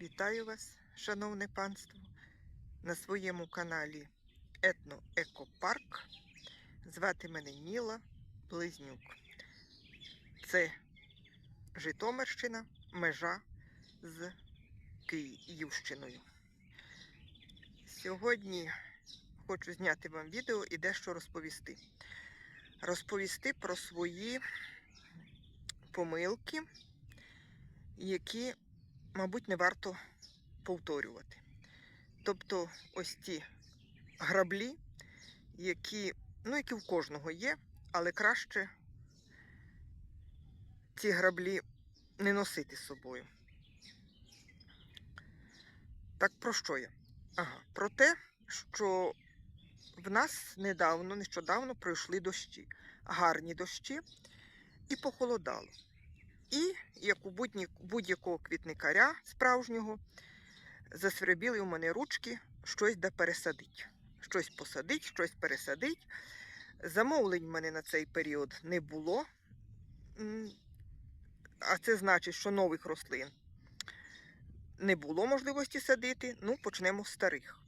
Вітаю вас, шановне панство, на своєму каналі Етно Екопарк. Звати мене Ніла Близнюк. Це Житомирщина, межа з Київщиною. Сьогодні хочу зняти вам відео і дещо розповісти. Розповісти про свої помилки, які мабуть, не варто повторювати. Тобто ось ті граблі, які, ну, які в кожного є, але краще ці граблі не носити з собою. Так про що я? Ага, про те, що в нас недавно, нещодавно пройшли дощі, гарні дощі, і похолодало. І, як у будь-якого квітникаря справжнього, засвербіли у мене ручки щось да пересадить. Щось посадить, щось пересадить. Замовлень в мене на цей період не було. А це значить, що нових рослин не було можливості садити. Ну, почнемо з старих.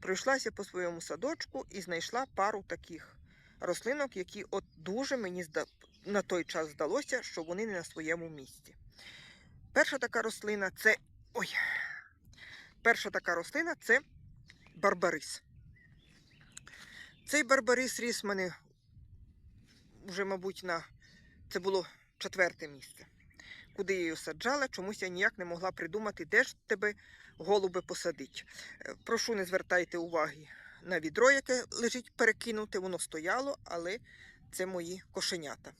Пройшлася по своєму садочку і знайшла пару таких рослинок, які от дуже мені. На той час здалося, що вони не на своєму місці. Перша така рослина це. Ой. Перша така рослина це барбарис. Цей барбарис ріс мене вже, мабуть, на це було четверте місце. Куди я її саджала, чомусь я ніяк не могла придумати, де ж тебе голуби посадить. Е, Прошу, не звертайте уваги на відро, яке лежить перекинуте, воно стояло, але це мої кошенята.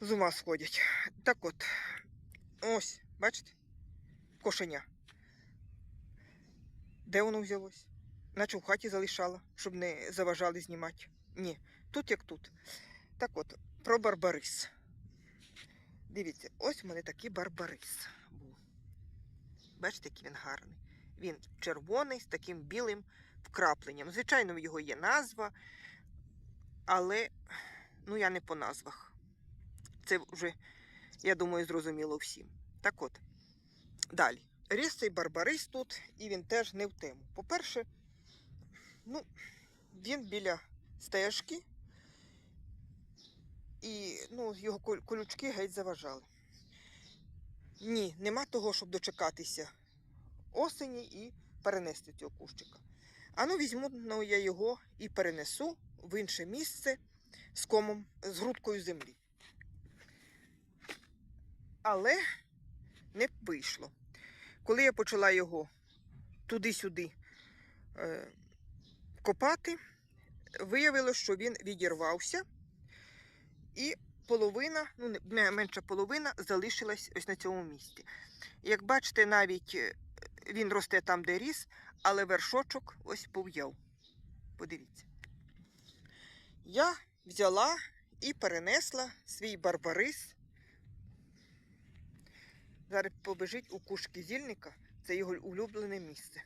З ума сходять. Так от, ось, бачите? Кошеня. Де воно взялось? Наче в хаті залишала, щоб не заважали знімати. Ні, тут як тут. Так от, про барбарис. Дивіться, ось у мене такий барбарис був. Бачите, який він гарний. Він червоний з таким білим вкрапленням. Звичайно, в його є назва, але ну, я не по назвах. Це вже, я думаю, зрозуміло всім. Так от, далі. Ріс цей барбарис тут, і він теж не в тему. По-перше, ну, він біля стежки, і ну, його колючки геть заважали. Ні, нема того, щоб дочекатися осені і перенести цього кущика. А ну візьму ну, я його і перенесу в інше місце з комом, з грудкою землі. Але не вийшло. Коли я почала його туди-сюди е, копати, виявилося, що він відірвався, і половина, ну менша половина, залишилась ось на цьому місці. Як бачите, навіть е, він росте там, де ріс, але вершочок ось пов'яв. Подивіться. Я взяла і перенесла свій барбарис. Зараз побежить у кушки зільника. Це його улюблене місце.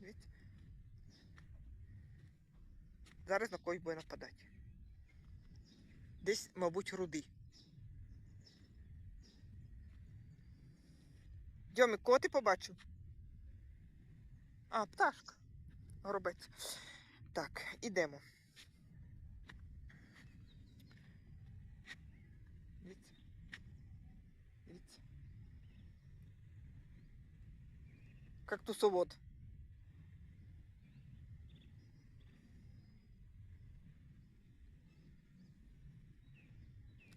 Дивіться. Зараз на когось буде нападати. Десь, мабуть, рудий. Дьомик, кого ти побачив? А, пташка. Горобець. Так, ідемо. Дивіться. Дивіться. Кактусовод.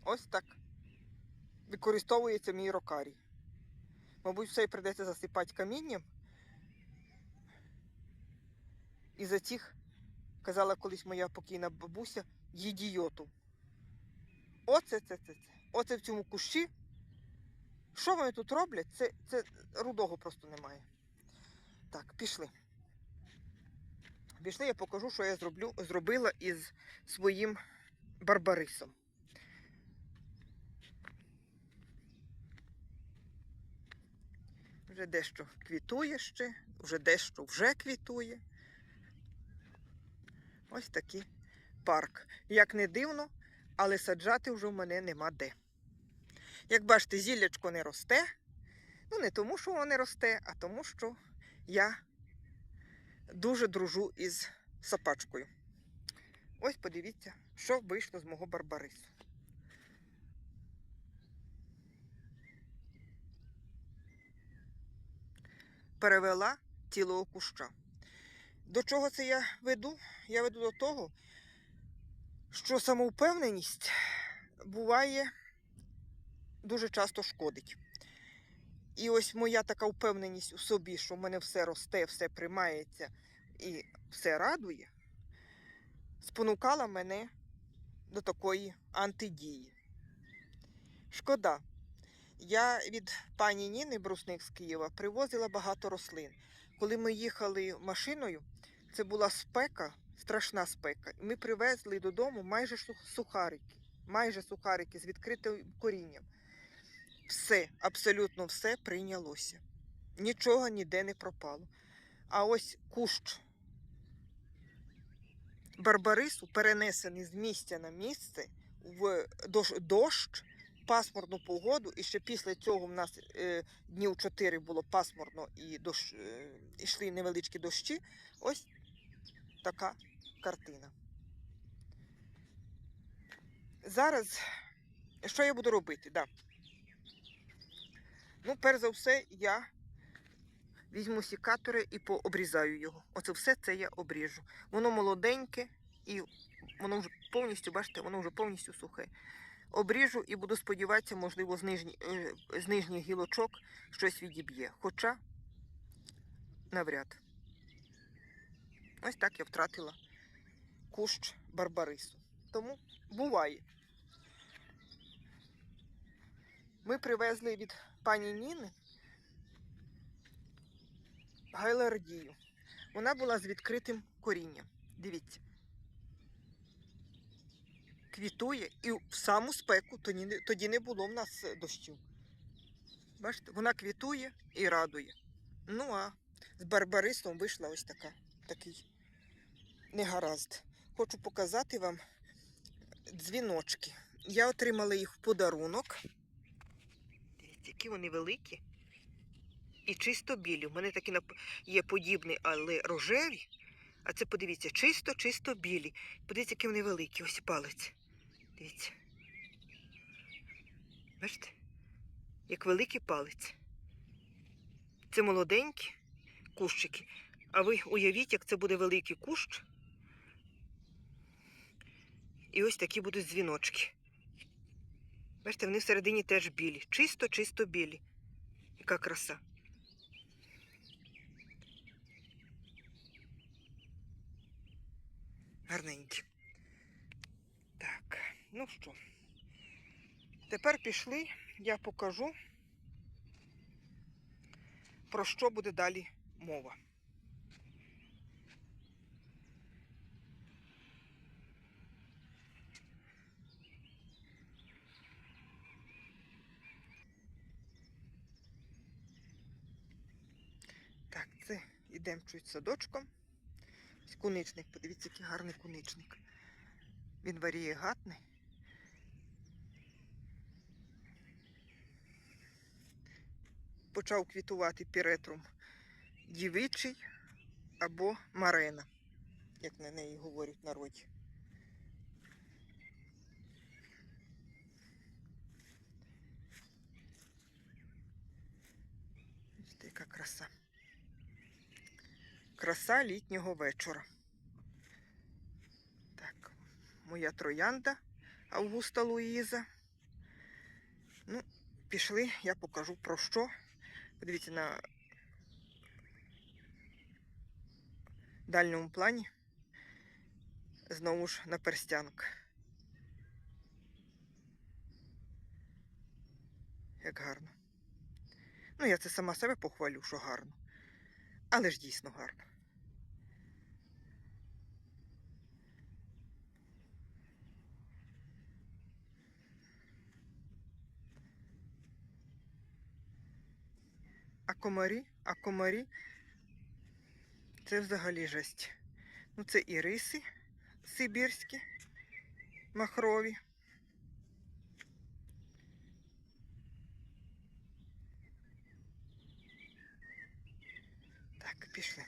Ось так. Використовується мій рокарій. Мабуть, все й придеться засипати камінням. І за цих, казала колись моя покійна бабуся, їдіоту. Оце це, це, це. Оце в цьому кущі. Що вони тут роблять? Це, це рудого просто немає. Так, пішли. Пішли, я покажу, що я зроблю, зробила із своїм барбарисом. Вже дещо квітує ще, вже дещо вже квітує. Ось такий парк. Як не дивно, але саджати вже в мене нема де. Як бачите, зіллячко не росте. Ну, не тому, що воно не росте, а тому, що я дуже дружу із сапачкою. Ось подивіться, що вийшло з мого барбарису. Перевела цілого куща. До чого це я веду? Я веду до того, що самовпевненість буває дуже часто шкодить. І ось моя така впевненість у собі, що в мене все росте, все приймається і все радує, спонукала мене до такої антидії. Шкода. Я від пані Ніни Брусник з Києва привозила багато рослин. Коли ми їхали машиною, це була спека, страшна спека. Ми привезли додому майже сухарики, майже сухарики з відкритим корінням. Все, абсолютно все прийнялося. Нічого ніде не пропало. А ось кущ барбарису перенесений з місця на місце в дощ, пасмурну погоду, і ще після цього в нас е, днів 4 було пасмурно і дощ, е, йшли невеличкі дощі. Ось така картина. Зараз що я буду робити? Да. Ну, перш за все, я візьму сікатори і пообрізаю його. Оце все це я обріжу. Воно молоденьке і воно вже повністю, бачите, воно вже повністю сухе. Обріжу і буду сподіватися, можливо, з, нижні, е, з нижніх гілочок щось відіб'є. Хоча навряд. Ось так я втратила кущ барбарису. Тому буває. Ми привезли від пані Ніни гайлардію. Вона була з відкритим корінням. Дивіться. Квітує і в саму спеку тоді не, було в нас е, дощів. Бачите, вона квітує і радує. Ну а з барбарисом вийшла ось така, такий негаразд. Хочу показати вам дзвіночки. Я отримала їх в подарунок. Які вони великі. І чисто білі. У мене такі є подібні, але рожеві. А це подивіться, чисто, чисто білі. Подивіться, які вони великі. Ось палець. Дивіться. Бачите? Як великий палець. Це молоденькі кущики. А ви уявіть, як це буде великий кущ. І ось такі будуть дзвіночки. Бачите, вони всередині теж білі. Чисто, чисто білі. Яка краса. Гарненькі. Так, ну що. Тепер пішли, я покажу, про що буде далі мова. Так, це йдемо чуть садочком. Ось Куничник, подивіться, який гарний куничник. Він варієгатний. Почав квітувати піретрум дівичий або марена, як на неї говорять в народі. Бачите, яка краса. Краса літнього вечора. Так, моя троянда Августа Луїза. Ну, пішли, я покажу про що. Подивіться на дальньому плані. Знову ж на перстянка. Як гарно. Ну, я це сама себе похвалю, що гарно. Але ж дійсно гарно. комарі, а комарі це взагалі жесть. Ну це і риси сибірські, махрові. Так, пішли.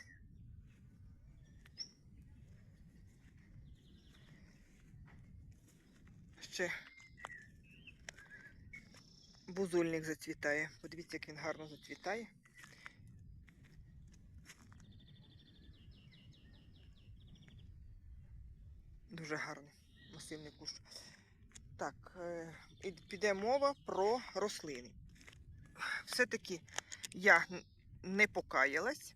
Ще бузульник зацвітає. Подивіться, як він гарно зацвітає. Дуже гарний масивний кущ. Так, е, піде мова про рослини. Все-таки я не покаялась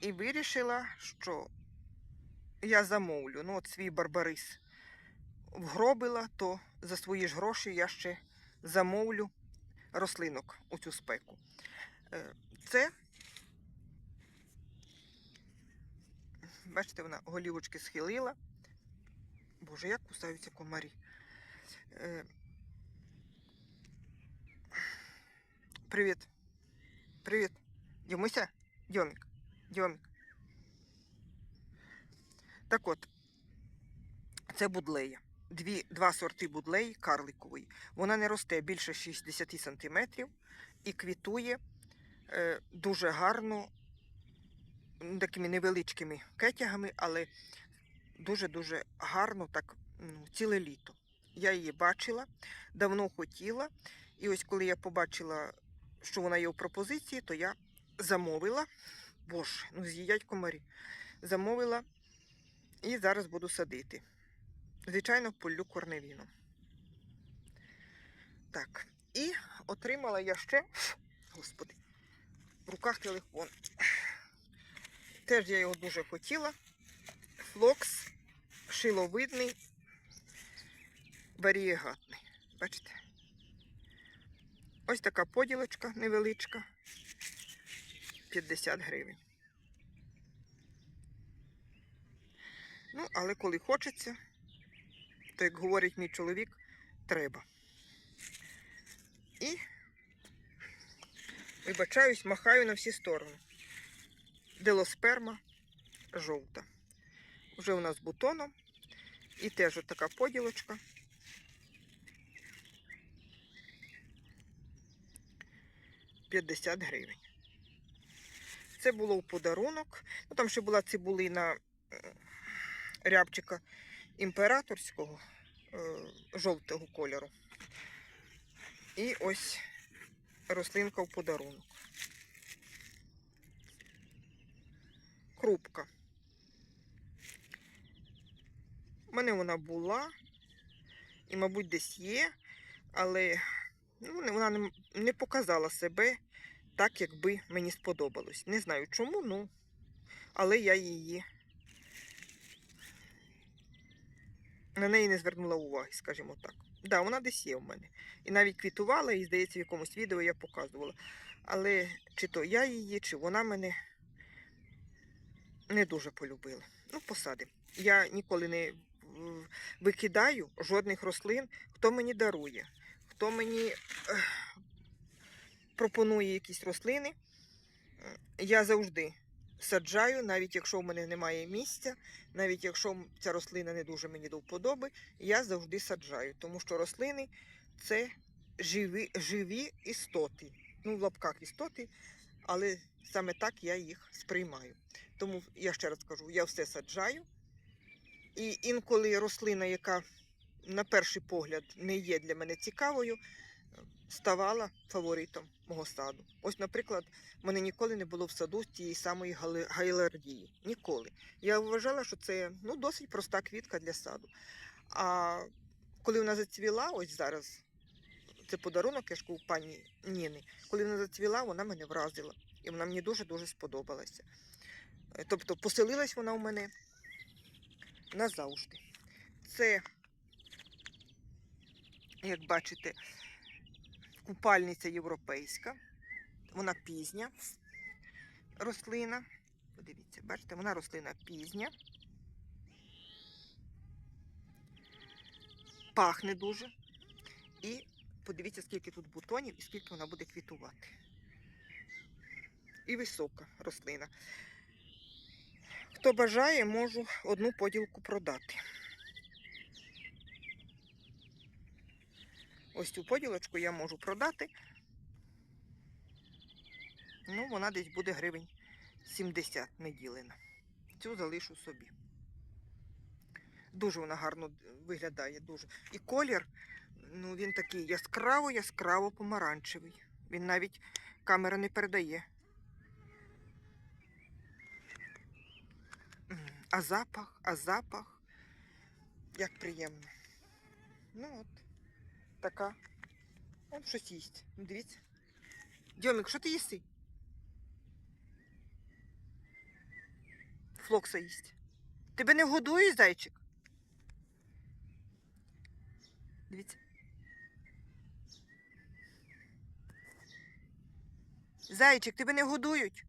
і вирішила, що я замовлю. Ну, от свій барбарис вгробила, то за свої ж гроші я ще замовлю рослинок у цю спеку. Е, Це, бачите, вона голівочки схилила. Боже, як кусаються комарі. Е, Привіт. Привіт. Дімуся? Дьомік. Дьомік. Так от, це будлея. Дві, два сорти будлеї карликової. Вона не росте більше 60 см і квітує е, дуже гарно, такими невеличкими кетягами, але дуже-дуже гарно, так ну, ціле літо. Я її бачила, давно хотіла. І ось коли я побачила, що вона є у пропозиції, то я замовила. Боже, ну з'їдять комарі. Замовила і зараз буду садити. Звичайно, полю корневіном. Так, і отримала я ще, господи, в руках телефон. Теж я його дуже хотіла. Флокс шиловидний, варієгатний. Бачите? Ось така поділочка невеличка. 50 гривень. Ну, але коли хочеться, то, як говорить мій чоловік, треба. І вибачаюсь, махаю на всі сторони. Делосперма жовта. Вже у нас бутоном. І теж от така поділочка. П'ятдесят гривень. Це було в подарунок. Ну, там ще була цибулина рябчика імператорського е, жовтого кольору. І ось рослинка в подарунок. Крупка. У мене вона була і, мабуть, десь є, але ну, вона не, показала себе так, як би мені сподобалось. Не знаю чому, ну, але я її на неї не звернула уваги, скажімо так. Да, вона десь є в мене. І навіть квітувала, і, здається, в якомусь відео я показувала. Але чи то я її, чи вона мене не дуже полюбила. Ну, посадимо. Я ніколи не викидаю жодних рослин, хто мені дарує, хто мені пропонує якісь рослини. Я завжди саджаю, навіть якщо в мене немає місця, навіть якщо ця рослина не дуже мені до вподоби, я завжди саджаю, тому що рослини це живі, живі істоти. Ну, в лапках істоти, але саме так я їх сприймаю. Тому я ще раз кажу, я все саджаю. І інколи рослина, яка на перший погляд не є для мене цікавою, ставала фаворитом мого саду. Ось, наприклад, в мене ніколи не було в саду тієї самої гайлардії. Ніколи. Я вважала, що це ну, досить проста квітка для саду. А коли вона зацвіла, ось зараз, це подарунок, я ж кажу, пані Ніни, коли вона зацвіла, вона мене вразила. І вона мені дуже-дуже сподобалася. Е, Тобто поселилась вона у мене назавжди. Це, як бачите, купальниця європейська. Вона пізня рослина. Подивіться, бачите, вона рослина пізня. Пахне дуже. І подивіться, скільки тут бутонів і скільки вона буде квітувати. І висока рослина. Хто бажає, можу одну поділку продати. Ось цю поділочку я можу продати. Ну, вона десь буде гривень 70 не ділена. Цю залишу собі. Дуже вона гарно виглядає, дуже. І колір, ну він такий яскраво-яскраво помаранчевий. Він навіть камера не передає. А запах, а запах. Як приємно. Ну от, така. Он щось їсть. Ну, Дивіться. Дьомік, що ти їси? Флокса їсть. Тебе не годує зайчик? Дивіться. Зайчик, тебе не годують?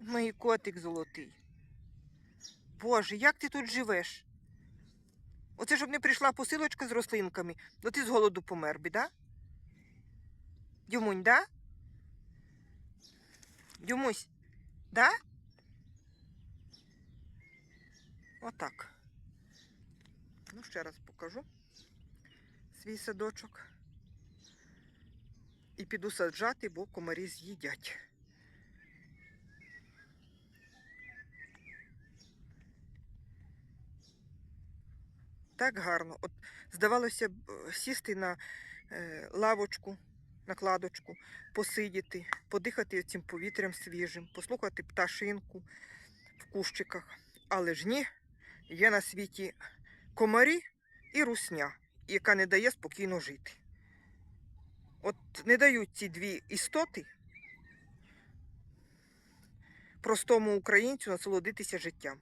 Мій котик золотий. Боже, як ти тут живеш? Оце щоб не прийшла посилочка з рослинками, то ти з голоду помер би, да? Дюмунь, да? Дюмусь, да? Отак. Ну, ще раз покажу свій садочок. І піду саджати, бо комарі з'їдять. Так гарно. От здавалося б, е, сісти на е, лавочку, накладочку, посидіти, подихати цим повітрям свіжим, послухати пташинку в кущиках. Але ж ні, є на світі комарі і русня, яка не дає спокійно жити. От не дають ці дві істоти простому українцю насолодитися життям.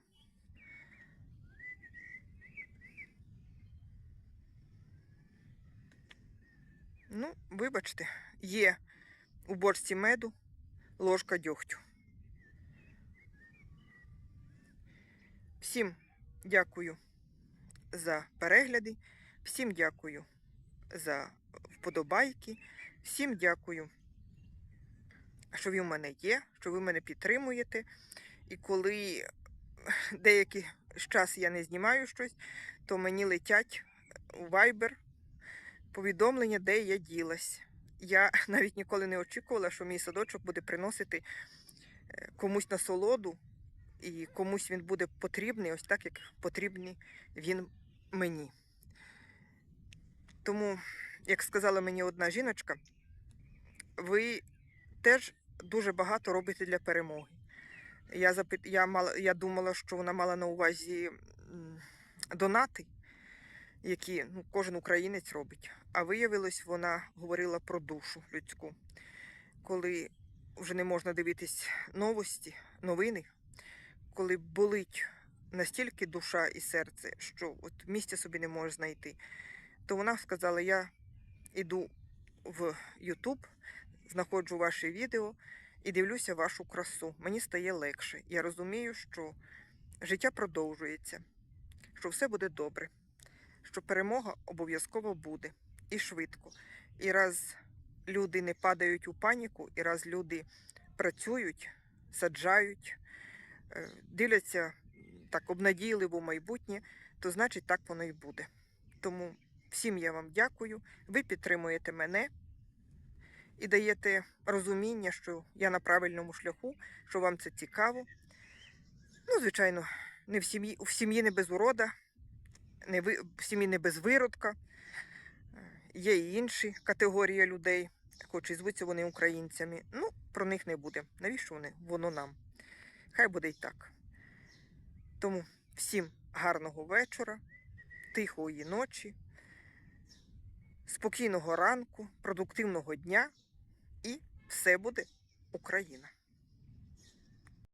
Ну, вибачте, є у борщі меду ложка дьогтю. Всім дякую за перегляди, всім дякую за вподобайки, всім дякую, що ви в мене є, що ви мене підтримуєте. І коли деякий час я не знімаю щось, то мені летять у Viber повідомлення, де я ділась. Я навіть ніколи не очікувала, що мій садочок буде приносити е, комусь насолоду, і комусь він буде потрібний, ось так, як потрібний він мені. Тому, як сказала мені одна жіночка, ви теж дуже багато робите для перемоги. Я, запит... я, мала... я думала, що вона мала на увазі донати, які ну, кожен українець робить. А виявилось, вона говорила про душу людську. Коли вже не можна дивитись новості, новини, коли болить настільки душа і серце, що от місця собі не можеш знайти, то вона сказала: я йду в YouTube, знаходжу ваші відео і дивлюся вашу красу. Мені стає легше. Я розумію, що життя продовжується, що все буде добре, що перемога обов'язково буде і швидко. І раз люди не падають у паніку, і раз люди працюють, саджають, е, дивляться так обнадійливо майбутнє, то значить так воно і буде. Тому всім я вам дякую. Ви підтримуєте мене і даєте розуміння, що я на правильному шляху, що вам це цікаво. Ну, звичайно, не в сім'ї, в сім'ї не без урода, не ви, сім'ї не без виродка. Є і інші категорії людей, хоч і звуться вони українцями. Ну, про них не буде. Навіщо вони? Воно нам. Хай буде й так. Тому всім гарного вечора, тихої ночі, спокійного ранку, продуктивного дня і все буде Україна!